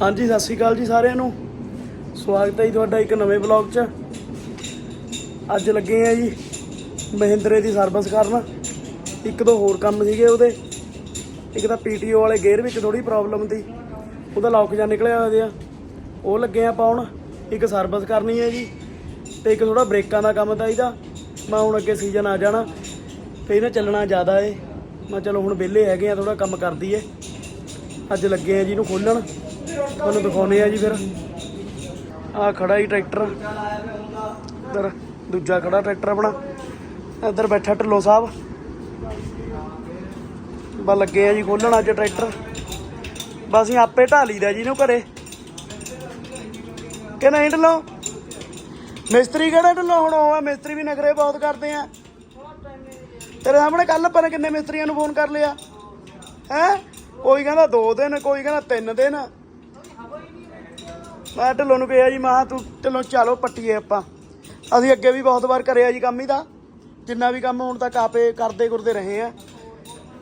ਹਾਂਜੀ, ਸਤਿ ਸ਼੍ਰੀ ਅਕਾਲ ਜੀ ਸਾਰਿਆਂ ਨੂੰ। ਸਵਾਗਤ ਹੈ ਜੀ ਤੁਹਾਡਾ ਇੱਕ ਨਵੇਂ ਵਲੌਗ 'ਚ। ਅੱਜ ਲੱਗੇ ਆ ਜੀ ਮਹਿੰਦਰੇ ਦੀ ਸਰਵਿਸ ਕਰਨ। ਇੱਕ ਦੋ ਹੋਰ ਕੰਮ ਸੀਗੇ ਉਹਦੇ। ਇੱਕ ਤਾਂ ਪੀਟੀਓ ਵਾਲੇ ਗੇਅਰ ਵਿੱਚ ਥੋੜੀ ਪ੍ਰੋਬਲਮ ਸੀ। ਉਹਦਾ ਲੌਕ ਜਾਂ ਨਿਕਲਿਆ ਹੋਇਆ ਆ ਉਹ ਲੱਗੇ ਆ ਪਾਉਣ ਇੱਕ ਸਰਵਿਸ ਕਰਨੀ ਹੈ ਜੀ ਤੇ ਇੱਕ ਥੋੜਾ ਬ੍ਰੇਕਾਂ ਦਾ ਕੰਮ ਤਾਂ ਇਹਦਾ ਮੈਂ ਹੁਣ ਅੱਗੇ ਸੀਜ਼ਨ ਆ ਜਾਣਾ। ਤੇ ਇਹਨੇ ਚੱਲਣਾ ਜ਼ਿਆਦਾ ਏ। ਮੈਂ ਚਲੋ ਹੁਣ ਵਿਹਲੇ ਹੈਗੇ ਆ ਥੋੜਾ ਕੰਮ ਕਰਦੀ ਏ। ਅੱਜ ਲੱਗੇ ਆ ਜੀ ਇਹਨੂੰ ਖੋਲਣ ਤੁਹਾਨੂੰ ਦਿਖਾਉਨੇ ਆ ਜੀ ਫਿਰ। ਆ ਖੜਾ ਹੀ ਟਰੈਕਟਰ। ਇੱਧਰ ਦੂਜਾ ਖੜਾ ਟਰੈਕਟਰ ਆਪਣਾ। ਇੱਧਰ ਬੈਠਾ ਢਿੱਲੋਂ ਸਾਹਿਬ। ਬਾ ਲੱਗੇ ਆ ਜੀ ਖੋਲਣ ਅੱਜ ਟਰੈਕਟਰ। ਬਸ ਅਸੀਂ ਆਪੇ ਢਾ ਲਈਦਾ ਜੀ ਇਹਨੂੰ ਘਰੇ। ਕਿ ਨਹੀਂ ਢਿੱਲੋਂ? ਮਿਸਤਰੀ ਕਿਹੜਾ ਢਿੱਲੋਂ? ਹੁਣ ਉਹ ਆ, ਮਿਸਤਰੀ ਵੀ ਨਖਰੇ ਬਹੁਤ ਕਰਦੇ ਆ। ਤੇਰੇ ਸਾਹਮਣੇ ਕੱਲ ਆਪਾਂ ਨੇ ਕਿੰਨੇ ਮਿਸਤਰੀਆਂ ਨੂੰ ਫੋਨ ਕਰ ਲਿਆ? ਹੈ? ਕੋਈ ਕਹਿੰਦਾ 2 ਦਿਨ, ਕੋਈ ਕਹਿੰਦਾ 3 ਦਿਨ। ਮੈਂ ਢਿੱਲੋਂ ਨੂੰ ਕਿਹਾ ਜੀ, ਮਾਂ ਤੂੰ ਢਿੱਲੋਂ ਚਲੋ ਪੱਟੀਏ ਆਪਾਂ। ਅਸੀਂ ਅੱਗੇ ਵੀ ਬਹੁਤ ਵਾਰ ਕਰਿਆ ਜੀ ਕੰਮ ਹੀ ਦਾ। ਜਿੰਨਾ ਵੀ ਕੰਮ ਹੁਣ ਤੱਕ ਆਪੇ ਕਰਦੇ ਕਰਦੇ ਰਹੇ ਆ।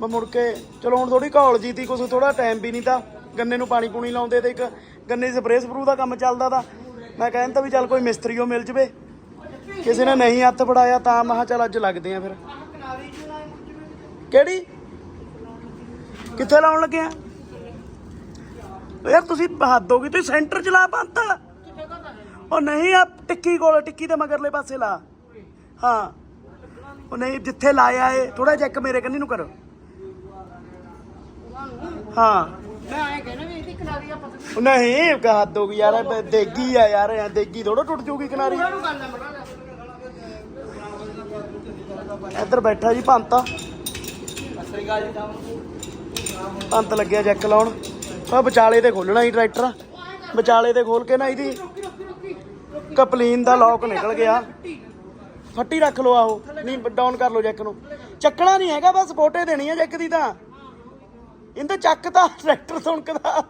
ਮੈਂ ਮੁੜ ਕੇ, ਚਲੋ ਹੁਣ ਥੋੜੀ ਘੌਲ ਜੀ ਤੀ, ਕੁਛ ਥੋੜਾ ਟਾਈਮ ਵੀ ਨਹੀਂ ਤਾਂ ਗੰਨੇ ਨੂੰ ਪਾਣੀ ਪੂਣੀ ਲਾਉਂਦੇ ਤੇ ਇੱਕ ਗੰਨੇ ਸਪਰੇਅ ਸਪਰੂ ਦਾ ਕੰਮ ਚੱਲਦਾ ਤਾਂ। ਮੈਂ ਕਹਿਣ ਕਹਿੰਦਾ ਵੀ ਚੱਲ ਕੋਈ ਮਿਸਤਰੀ ਉਹ ਮਿਲ ਜਵੇ। ਕਿਸੇ ਨੇ ਨਹੀਂ ਹੱਥ ਫੜਾਇਆ ਤਾਂ ਮੈਂ ਚੱਲ ਅੱਜ ਲੱਗਦੇ ਆ ਫਿਰ। ਕਿਹੜੀ? ਕਿੱਥੇ ਲਾਉਣ ਲੱਗੇ ਆ? ਯਾਰ ਤੁਸੀਂ ਹੱਦ ਹੋ ਗਈ ਤੁਸੀਂ ਸੈਂਟਰ ਚ ਲਾ ਬੰਤ ਉਹ ਨਹੀਂ ਆ ਟਿੱਕੀ ਕੋਲ ਟਿੱਕੀ ਦੇ ਮਗਰਲੇ ਪਾਸੇ ਲਾ। ਹਾਂ। ਉਹ ਨਹੀਂ ਜਿੱਥੇ ਲਾਇਆ ਏ ਥੋੜਾ ਚੈੱਕ ਮੇਰੇ ਕੰਨੀ ਨੂੰ ਕਰੋ। ਹਾਂ। ਮੈਂ ਆਏ ਕਹਿੰਦਾ ਵੀ ਇਹਦੀ ਕਿਨਾਰੀ ਆ ਪਤਾ ਉਹ ਨਹੀਂ ਹੱਦ ਹੋ ਗਈ ਯਾਰ ਇਹ ਦੇਗੀ ਆ ਯਾਰ ਇਹ ਦੇਗੀ ਥੋੜਾ ਟੁੱਟ ਜੂਗੀ ਕਿਨਾਰੀ। ਗੱਲ ਮੜਾ। ਇੱਧਰ ਬੈਠਾ ਜੀ ਪੰਤ ਪੰਤ ਲੱਗਿਆ ਚੈੱਕ ਲਾਉਣ। ਉਹ ਵਿਚਾਲੇ ਤੇ ਖੋਲਣਾ ਹੀ ਟਰੈਕਟਰ। ਵਿਚਾਲੇ ਤੇ ਖੋਲ ਕੇ ਨਾ ਇਹਦੀ ਕਪਲੀਨ ਦਾ ਲੋਕ ਨਿਕਲ ਗਿਆ। ਫੱਟੀ ਰੱਖ ਲਓ ਆਹੋ, ਨਹੀਂ ਡਾਊਨ ਕਰ ਲਓ ਜੈਕ ਨੂੰ। ਚੱਕਣਾ ਨਹੀਂ ਹੈਗਾ, ਬਸ ਫੋਟੇ ਦੇਣੀ ਹੈ ਜੈਕ ਦੀ ਤਾਂ। ਇਹਦੇ ਚੱਕ ਤਾਂ ਟਰੈਕਟਰ ਸੁਣਕਦਾ।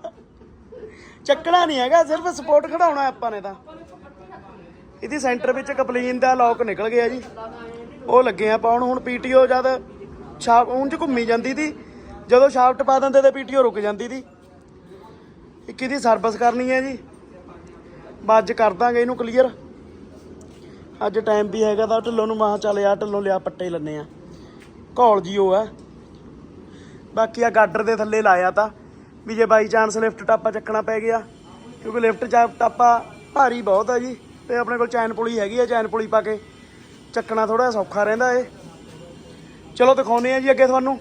ਚੱਕਣਾ ਨਹੀਂ ਹੈਗਾ, ਸਿਰਫ ਸਪੋਰਟ ਖੜਾਉਣਾ ਆਪਾਂ ਨੇ ਤਾਂ। ਇਹਦੀ ਸੈਂਟਰ ਵਿੱਚ ਕਪਲੀਨ ਦਾ ਲੋਕ ਨਿਕਲ ਗਿਆ ਜੀ। ਉਹ ਲੱਗੇ ਆ ਪਾਉਣ ਹੁਣ ਪੀਟੀਓ ਜਦ ਸ਼ਾਪ ਉਂਝ ਘੁੰਮੀ ਜਾਂਦੀ ਸੀ ਜਦੋਂ ਸ਼ਾਫਟ ਪਾ ਦਿੰਦੇ ਤੇ ਪੀਟੀਓ ਰੁਕ ਜਾਂਦੀ ਸੀ ਇੱਕ ਇਹਦੀ ਸਰਵਿਸ ਕਰਨੀ ਹੈ ਜੀ? ਬੱਜ ਕਰ ਦਾਂਗੇ ਇਹਨੂੰ ਕਲੀਅਰ ਅੱਜ ਟਾਈਮ ਵੀ ਹੈਗਾ ਤਾਂ ਢਿੱਲੋਂ ਨੂੰ ਮਾਹ ਚੱਲ ਆ ਢਿੱਲੋਂ ਲਿਆ ਪੱਟੇ ਲੰਨੇ ਆ ਘੋਲ ਜੀ ਉਹ ਆ ਬਾਕੀ ਆ ਗਾਡਰ ਦੇ ਥੱਲੇ ਲਾਇਆ ਤਾਂ ਵੀ ਜੇ ਬਾਈ ਚਾਂਸ ਲਿਫਟ ਟਾਪਾ ਚੱਕਣਾ ਪੈ ਗਿਆ, ਕਿਉਂਕਿ ਲਿਫਟ ਚਾ ਟਾਪਾ ਭਾਰੀ ਬਹੁਤ ਆ ਜੀ, ਤੇ ਆਪਣੇ ਕੋਲ ਚੈਨ ਪੁਲੀ ਹੈਗੀ ਆ ਚੈਨ ਪੁਲੀ ਪਾ ਕੇ ਚੱਕਣਾ ਥੋੜਾ ਸੌਖਾ ਰਹਿੰਦਾ ਏ ਚਲੋ ਦਿਖਾਉਨੇ ਆ ਜੀ ਅੱਗੇ ਤੁਹਾਨੂੰ।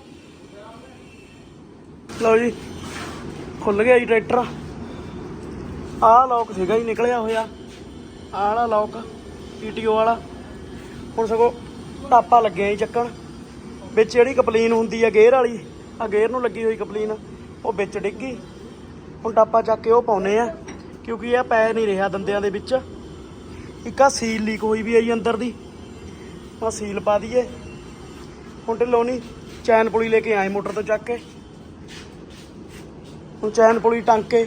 ਲਓ ਜੀ। ਖੁੱਲ ਗਿਆ ਜੀ ਟਰੈਕਟਰ। ਆਹ ਲੋਕ ਸੀਗਾ ਜੀ, ਨਿਕਲਿਆ ਹੋਇਆ। ਆਹ ਵਾਲਾ ਲੋਕ ਪੀਟੀਓ ਵਾਲਾ। ਹੁਣ ਸਗੋਂ ਟਾਪਾ ਲੱਗਿਆ ਜੀ ਚੱਕਣ। ਵਿੱਚ ਜਿਹੜੀ ਕਪਲੀਨ ਹੁੰਦੀ ਆ ਗੇਅਰ ਵਾਲੀ ਆ ਗੇਅਰ ਨੂੰ ਲੱਗੀ ਹੋਈ ਕਪਲੀਨ ਉਹ ਵਿੱਚ ਡਿੱਗ। ਗਈ ਹੁਣ ਟਾਪਾ ਚੱਕ ਕੇ ਉਹ ਪਾਉਨੇ ਆ, ਕਿਉਂਕਿ ਇਹ ਪੈ ਨਹੀਂ ਰਿਹਾ ਦੰਦਿਆਂ ਦੇ ਵਿੱਚ। ਇੱਕ ਆ ਸੀਲ ਲੀਕ ਹੋਈ ਵੀ ਆ ਜੀ ਅੰਦਰ ਦੀ। ਆ ਸੀਲ ਪਾ ਦਈਏ। ਹੁਣ ਢਿੱਲੋਂ ਨਹੀਂ ਚੈਨ ਪੁਲੀ ਲੈ ਕੇ ਆਏ ਮੋਟਰ ਤੋਂ ਚੱਕ ਕੇ। ਹੁਣ ਚੈਨ ਪੁਲੀ ਟੰਗ ਕੇ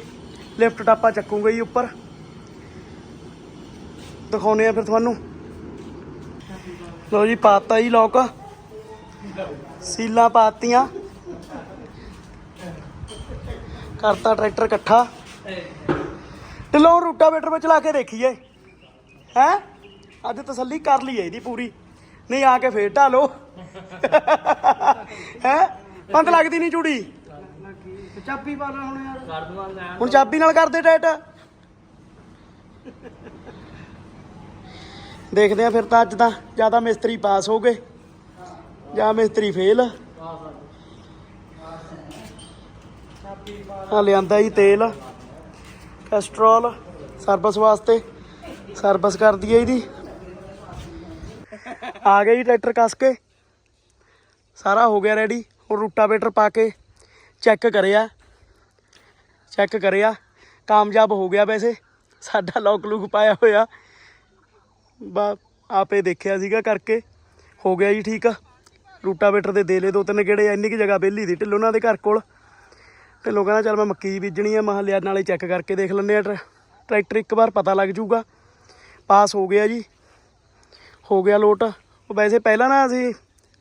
ਲਿਫਟ ਟਾਪਾ ਚੱਕੂਗਾ ਜੀ ਉੱਪਰ। ਦਿਖਾਉਨੇ ਆ ਫਿਰ ਤੁਹਾਨੂੰ। ਲਓ ਜੀ, ਪਾਤਾ ਜੀ ਲੋਕ ਸੀਲਾਂ ਪਾਤੀਆਂ। ਕਰਤਾ ਟਰੈਕਟਰ ਇਕੱਠਾ। ਢਿੱਲੋਂ ਰੂਟਾਵੇਟਰ ਵਿੱਚ ਲਾ ਕੇ ਦੇਖੀਏ। ਹੈ? ਅੱਜ ਤਸੱਲੀ ਕਰ ਲਈ ਇਹਦੀ ਪੂਰੀ। ਨਹੀਂ ਆ ਕੇ ਫੇਰ ਢਾ ਲੋ ਹੈ? ਪੰਗ ਲੱਗਦੀ ਨਹੀਂ ਚੂੜੀ। ਚਾਬੀ ਵਾਲਾ ਹੁਣ ਯਾਰ। ਹੁਣ ਚਾਬੀ ਨਾਲ ਕਰਦੇ ਟਾਈਟ ਦੇਖਦੇ ਆ ਫਿਰ ਤਾਂ ਅੱਜ ਤਾਂ ਜ਼ਿਆਦਾ ਮਿਸਤਰੀ ਪਾਸ ਹੋ ਗਏ। ਜਾਂ ਮਿਸਤਰੀ ਫੇਲ। ਆ ਲਿਆਂਦਾ ਜੀ ਤੇਲ। ਕੈਸਟਰੋਲ ਸਰਵਿਸ ਵਾਸਤੇ। ਸਰਵਿਸ ਕਰ ਦਈਏ ਇਹਦੀ। ਆ ਗਿਆ ਜੀ ਟਰੈਕਟਰ ਕੱਸ ਕੇ। ਸਾਰਾ ਹੋ ਗਿਆ ਰੈਡੀ ਹੁਣ ਰੂਟਾਵੇਟਰ ਪਾ ਕੇ ਚੈੱਕ ਕਰਿਆ। ਚੈੱਕ ਕਰਿਆ। ਕਾਮਯਾਬ ਹੋ ਗਿਆ ਵੈਸੇ। ਸਾਡਾ ਲੋਕ ਲੂਕ ਪਾਇਆ ਹੋਇਆ। ਬਾ, ਆਪੇ ਦੇਖਿਆ ਸੀਗਾ ਕਰਕੇ। ਹੋ ਗਿਆ ਜੀ ਠੀਕ। ਰੂਟਾਵੇਟਰ ਦੇ ਦੇ ਲੈ ਦੋ ਤਿੰਨ ਗੇੜੇ ਇੰਨੀ ਕਿ ਜਗ੍ਹਾ ਵਿਹਲੀ ਦੀ ਢਿੱਲੋਂ ਉਹਨਾਂ ਦੇ ਘਰ ਕੋਲ। ਢਿੱਲੋਂ ਕਹਿੰਦਾ, ਚੱਲ ਮੈਂ ਮੱਕੀ ਬੀਜਣੀ ਆ। ਮਹਾਂ ਲਿਆ ਨਾਲੇ ਚੈੱਕ ਕਰਕੇ ਦੇਖ ਲੈਂਦੇ ਆ। ਟਰ- ਟਰੈਕਟਰ ਇੱਕ ਵਾਰ ਪਤਾ ਲੱਗ ਜਾਊਗਾ। ਪਾਸ ਹੋ ਗਿਆ ਜੀ। ਹੋ ਗਿਆ ਲੋਟ। ਵੈਸੇ ਪਹਿਲਾਂ ਨਾ ਅਸੀਂ,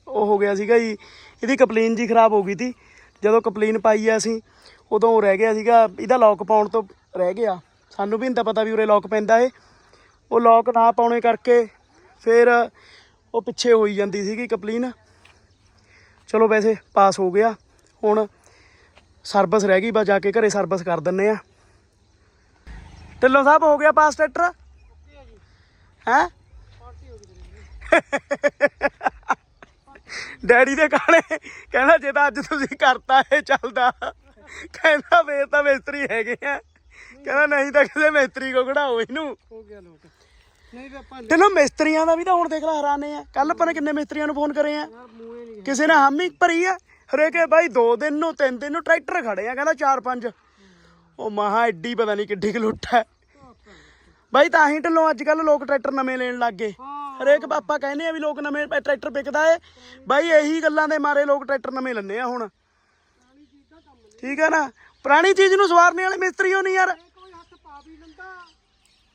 ਉਹ ਹੋ ਗਿਆ ਸੀਗਾ ਜੀ। ਇਹਦੀ ਕਪਲੀਨ ਜੀ ਖਰਾਬ ਹੋ ਗਈ ਸੀ ਜਦੋਂ ਕਪਲੀਨ ਪਾਈ ਆ ਅਸੀਂ ਉਦੋਂ ਉਹ ਰਹਿ ਗਿਆ ਸੀਗਾ, ਇਹਦਾ ਲੌਕ ਪਾਉਣ ਤੋਂ ਰਹਿ ਗਿਆ। ਸਾਨੂੰ ਵੀ ਨਹੀਂ ਤਾਂ ਪਤਾ ਵੀ ਉਰੇ ਲੋਕ ਪੈਂਦਾ ਏ ਉਹ ਲੋਕ ਨਾ ਪਾਉਣੇ ਕਰਕੇ ਫਿਰ ਉਹ ਪਿੱਛੇ ਹੋਈ ਜਾਂਦੀ ਸੀਗੀ ਕਪਲੀਨ। ਚਲੋ ਵੈਸੇ ਪਾਸ ਹੋ ਗਿਆ। ਹੁਣ ਸਰਵਿਸ ਰਹਿ ਗਈ, ਬਸ ਜਾ ਕੇ ਘਰੇ ਸਰਵਿਸ ਕਰ ਦਿੰਨੇ ਆ ਢਿੱਲੋਂ ਸਾਹਿਬ, ਹੋ ਗਿਆ ਪਾਸ ਟਰੈਕਟਰ? ਹੈ? ਡੈਡੀ ਦੇ ਕਾਲੇ ਕਹਿੰਦਾ, ਜੇ ਤਾਂ ਅੱਜ ਤੁਸੀਂ ਕਰਤਾ ਇਹ ਚੱਲਦਾ। ਕਹਿੰਦਾ ਫੇਰ ਤਾਂ ਮਿਸਤਰੀ ਹੈਗੇ ਆ। ਕਹਿੰਦਾ ਨਹੀਂ ਤਾਂ ਕਿਸੇ ਮਿਸਤਰੀ ਕੋ ਕਢਾਓ ਇਹਨੂੰ। ਹੋ ਗਿਆ ਲੋਟ ਨਹੀਂ ਤੇ ਆਪਾਂ ਤੈਨੂੰ ਮਿਸਤਰੀਆਂ ਦਾ ਵੀ ਤਾਂ ਹੁਣ ਦੇਖ ਲੈ ਹੈਰਾਨੇ ਆ। ਕੱਲ ਆਪਾਂ ਨੇ ਕਿੰਨੇ ਮਿਸਤਰੀਆਂ ਨੂੰ ਫੋਨ ਕਰੇ ਆ। ਯਾਰ ਮੂਹੇ ਨਹੀਂ ਕਿਸੇ ਨੇ ਹਾਮੀ ਭਰੀ ਆ। ਹਰੇਕੇ ਬਾਈ 2 ਦਿਨ ਨੂੰ 3 ਦਿਨ ਨੂੰ ਟਰੈਕਟਰ ਖੜੇ ਆ ਕਹਿੰਦਾ 4-5 ਉਹ ਮਹਾ ਐਡੀ ਪਤਾ ਨਹੀਂ ਕਿੱਡੀ ਕੁ ਲੁੱਟ ਹੈ ਬਾਈ ਤਾਂ ਹੀ ਢੱਲੋਂ ਅੱਜ ਕੱਲ ਲੋਕ ਟਰੈਕਟਰ ਨਵੇਂ ਲੈਣ ਲੱਗ ਗਏ। ਹਰੇਕ ਪਾਪਾ ਕਹਿੰਦੇ ਆ ਵੀ ਲੋਕ ਨਵੇਂ ਟਰੈਕਟਰ ਵਿਕਦਾ ਏ। ਬਾਈ ਇਹੀ ਗੱਲਾਂ ਦੇ ਮਾਰੇ ਲੋਕ ਟਰੈਕਟਰ ਨਵੇਂ ਲੈਂਦੇ ਆ ਹੁਣ। ਠੀਕ ਹੈ ਨਾ? ਪੁਰਾਣੀ ਚੀਜ਼ ਨੂੰ ਸਵਾਰਨੇ ਵਾਲੇ ਮਿਸਤਰੀ ਹੋ ਨਹੀਂ ਯਾਰ। ਕੋਈ ਹੱਥ ਪਾ ਵੀ ਲੰਦਾ।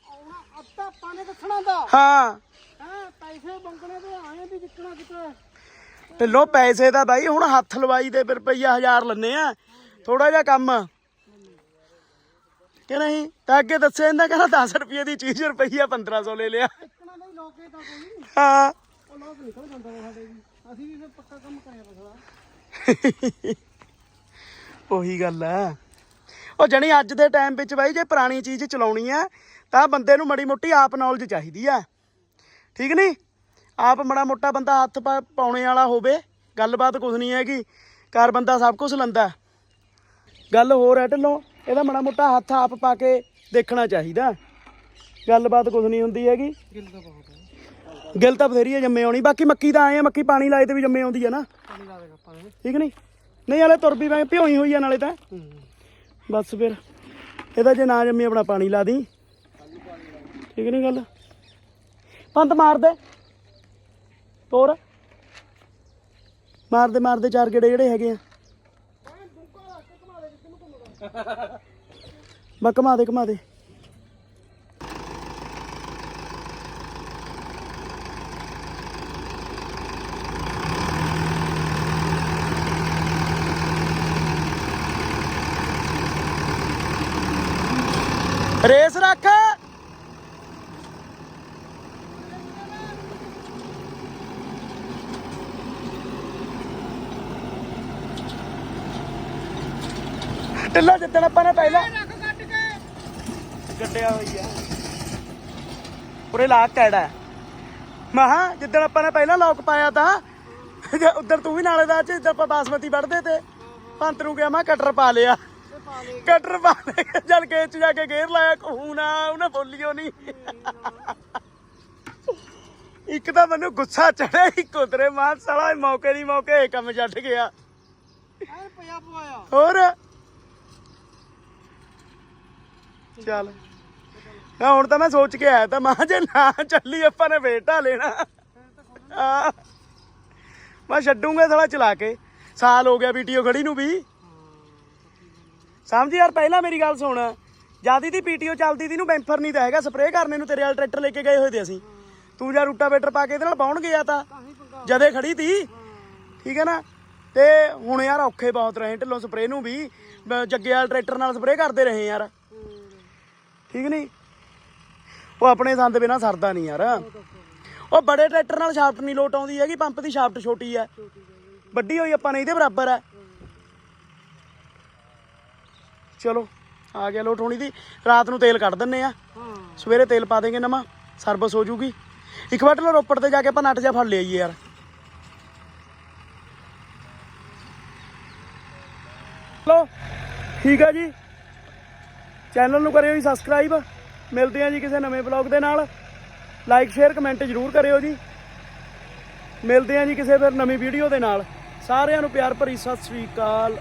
ਆਉਣਾ ਅੱਧਾ ਪਾਣੇ ਦੱਸਣਾ ਦਾ। ਹਾਂ। ਹਾਂ ਪੈਸੇ ਮੰਗਣੇ ਤੇ ਆਏ ਵੀ ਜਿੱਕਣਾ ਕਿਤੇ। ਢਿੱਲੋਂ ਪੈਸੇ ਦਾ ਬਾਈ ਹੁਣ ਹੱਥ ਲਵਾਈ ਦੇ ਫਿਰ ਰੁਪਈਆ ਹਜ਼ਾਰ ਲੈਣੇ ਆ। ਥੋੜਾ ਜਿਹਾ ਕੰਮ। ਕਿ ਨਹੀਂ? ਤਾਂ ਅੱਗੇ ਦੱਸਿਆ ਜਾਂਦਾ ਕਹਿੰਦਾ 10 ਰੁਪਏ ਦੀ ਚੀਜ਼ ਰੁਪਈਆ 1500 ਲੈ ਲਿਆ। ਹਾਂ। ਉਹ ਲੋਕ ਨਿਕਲ ਜਾਂਦਾ ਸਾਡੇ ਵੀ। ਅਸੀਂ ਵੀ ਫਿਰ ਪੱਕਾ ਕੰਮ ਕਰਿਆ ਬਸਦਾ ਉਹੀ ਗੱਲ ਆ। ਉਹ ਜਣੀ ਅੱਜ ਦੇ ਟਾਈਮ ਵਿੱਚ ਬਾਈ ਜੇ ਪੁਰਾਣੀ ਚੀਜ਼ ਚਲਾਉਣੀ ਆ ਤਾਂ ਬੰਦੇ ਨੂੰ ਮੜੀ ਮੋਟੀ ਆਪ ਨੌਲੇਜ ਚਾਹੀਦੀ ਆ। ਠੀਕ ਨਹੀਂ ਆਪ ਮੜਾ ਮੋਟਾ ਬੰਦਾ ਹੱਥ ਪਾਉਣੇ ਵਾਲਾ ਹੋਵੇ ਗੱਲਬਾਤ ਕੁਝ ਨਹੀਂ ਹੈਗੀ ਘਰ ਬੰਦਾ ਸਭ ਕੁਝ ਲੰਦਾ। ਗੱਲ ਹੋਰ ਹੈ ਢਿੱਲੋਂ ਇਹਦਾ ਮੜਾ ਮੋਟਾ ਹੱਥ ਆਪ ਪਾ ਕੇ ਦੇਖਣਾ ਚਾਹੀਦਾ। ਗੱਲਬਾਤ ਕੁਝ ਨਹੀਂ ਹੁੰਦੀ ਹੈਗੀ। ਗਿਲ ਤਾਂ ਹੈ ਬਥੇਰੀ ਹੈ ਜੰਮੇ ਆਉਣੀ ਬਾਕੀ ਮੱਕੀ ਤਾਂ ਆਏ ਆ ਮੱਕੀ ਪਾਣੀ ਲਾਏ ਤੇ ਵੀ ਜੰਮੇ ਆਉਂਦੀ ਆਪਾਂ ਨੇ। ਠੀਕ ਨਹੀਂ ਨਹੀਂ ਹਲੇ ਤੁਰ ਵੀ ਮੈਂ ਭਿਉਈ ਹੋਈ ਆ ਨਾਲੇ ਤਾਂ। ਬਸ ਫਿਰ ਇਹਦਾ ਜੇ ਨਾ ਜੰਮੀ ਆਪਣਾ ਪਾਣੀ ਲਾ ਦੀ। ਠੀਕ ਨਹੀਂ ਗੱਲ? ਪੰਤ ਮਾਰ ਦੇ। ਤੋਰ। ਮਾਰਦੇ ਮਾਰਦੇ ਚਾਰ ਗੇੜੇ ਜਿਹੜੇ ਹੈਗੇ ਆ। ਬਾ ਦੇ ਕਮਾ ਦੇ। ਰੇਸ ਰੱਖ। ਢਿੱਲਾ ਜਿੱਦਣ ਆਪਾਂ ਨੇ ਪਹਿਲਾਂ। ਗੱਡਿਆ ਹੋਈ ਆ। ਉਰੇ ਲਾ ਕੈੜਾ ਮਹਾ ਜਿੱਦਣ ਆਪਾਂ ਨੇ ਪਹਿਲਾਂ ਲੋਕ ਪਾਇਆ ਤਾਂ ਜੇ ਉਧਰ ਤੂੰ ਵੀ ਨਾਲੇ ਦਾ ਚ ਜਿੱਦਾਂ ਆਪਾਂ ਬਾਸਮਤੀ ਵੜਦੇ ਤੇ ਪੰਤ ਨੂੰ ਕਿਹਾ ਮੈਂ ਕਟਰ ਪਾ ਲਿਆ। ਕਟਰ ਪਾ ਲਿਆ ਜਲ ਕੇ ਚ ਜਾ ਕੇ ਗੇਰ ਲਾਇਆ ਕਹੂਣਾ ਉਹਨੇ ਬੋਲੀਓ ਨਹੀਂ ਇੱਕ ਤਾਂ ਮੈਨੂੰ ਗੁੱਸਾ ਚੜਿਆ ਇੱਕ ਉਤਰੇ ਮਾਂ ਸਾਲਾ ਮੌਕੇ ਦੀ ਮੌਕੇ ਇਹ ਕੰਮ ਛੱਡ ਗਿਆ। ਐ ਪਿਆ ਪਵਾਇਆ। ਹੋਰ? ਚੱਲ। ਹਾਂ ਹੁਣ ਤਾਂ ਮੈਂ ਸੋਚ ਕੇ ਆਇਆ ਤਾਂ ਮਾਂ ਜੇ ਨਾ ਚੱਲੀ ਆਪਾਂ ਨੇ ਵੇਟਾ ਲੈਣਾ। ਮੈਂ ਛੱਡੂਗਾ ਸਾਲਾ ਚਲਾ ਕੇ। ਸਾਲ ਹੋ ਗਿਆ ਵੀਡੀਓ ਖੜੀ ਨੂੰ ਵੀ। ਸਮਝ ਯਾਰ, ਪਹਿਲਾਂ ਮੇਰੀ ਗੱਲ ਸੁਣ। ਜਿਆਦੀ ਦੀ ਪੀਟੀਓ ਚੱਲਦੀ ਦੀ ਨੂੰ ਬੈਂਫਰ ਨਹੀਂ ਤਾਂ ਹੈਗਾ। ਸਪਰੇਅ ਕਰਨੇ ਨੂੰ ਤੇਰੇ ਵਾਲ ਟਰੈਕਟਰ ਲੈ ਕੇ ਗਏ ਹੋਏ ਤੇ ਅਸੀਂ। ਤੂੰ ਜਾਂ ਰੂਟਾਵੇਟਰ ਪਾ ਕੇ ਇਹਦੇ ਨਾਲ ਪਾਉਣ ਗਿਆ ਤਾਂ। ਜਦੇ ਖੜੀ ਤੀ। ਠੀਕ ਹੈ ਨਾ? ਤੇ ਹੁਣ ਯਾਰ ਔਖੇ ਬਹੁਤ ਰਹੇ ਢਿੱਲੋਂ ਸਪਰੇਅ ਨੂੰ ਵੀ। ਬ- ਜੱਗੇ ਵਾਲ ਟਰੈਕਟਰ ਨਾਲ ਸਪਰੇਅ ਕਰਦੇ ਰਹੇ ਯਾਰ। ਠੀਕ ਨਹੀਂ? ਉਹ ਆਪਣੇ ਸੰਦ ਬਿਨਾ ਸਰਦਾ ਨਹੀਂ ਯਾਰ। ਉਹ ਬੜੇ ਟਰੈਕਟਰ ਨਾਲ ਸ਼ਾਫਟ ਨਹੀਂ ਲੋਟ ਆਉਂਦੀ ਹੈਗੀ, ਪੰਪ ਦੀ ਸ਼ਾਫਟ ਛੋਟੀ ਹੈ। ਵੱਡੀ ਹੋਈ ਆਪਾਂ ਨੇ, ਇਹਦੇ ਬਰਾਬਰ ਹੈ। ਚਲੋ ਆ ਗਿਆ ਲੋਟ ਹੋਣੀ ਦੀ। ਰਾਤ ਨੂੰ ਤੇਲ ਕੱਢ ਦਿੰਨੇ ਆ। ਹਾਂ। ਸਵੇਰੇ ਤੇਲ ਪਾ ਦੇਂਗੇ ਨਵਾਂ ਸਰਵਿਸ ਹੋ ਜੂਗੀ। ਇੱਕ ਵਾਰ ਢਿੱਲੋਂ ਰੋਪੜ ਤੇ ਜਾ ਕੇ ਆਪਾਂ ਨੱਟ ਜਾ ਫੜ ਲਿਆਈਏ ਯਾਰ। ਚਲੋ ਠੀਕ ਆ ਜੀ। ਚੈਨਲ ਨੂੰ ਕਰਿਓ ਜੀ ਸਬਸਕ੍ਰਾਈਬ। ਮਿਲਦੇ ਆ ਜੀ ਕਿਸੇ ਨਵੇਂ ਬਲੌਗ ਦੇ ਨਾਲ। ਲਾਈਕ ਸ਼ੇਅਰ ਕਮੈਂਟ ਜ਼ਰੂਰ ਕਰਿਓ ਜੀ। ਮਿਲਦੇ ਆ ਜੀ ਕਿਸੇ ਫਿਰ ਨਵੀਂ ਵੀਡੀਓ ਦੇ ਨਾਲ। ਸਾਰਿਆਂ ਨੂੰ ਪਿਆਰ ਭਰੀ ਸਤਿ ਸ੍ਰੀ ਅਕਾਲ।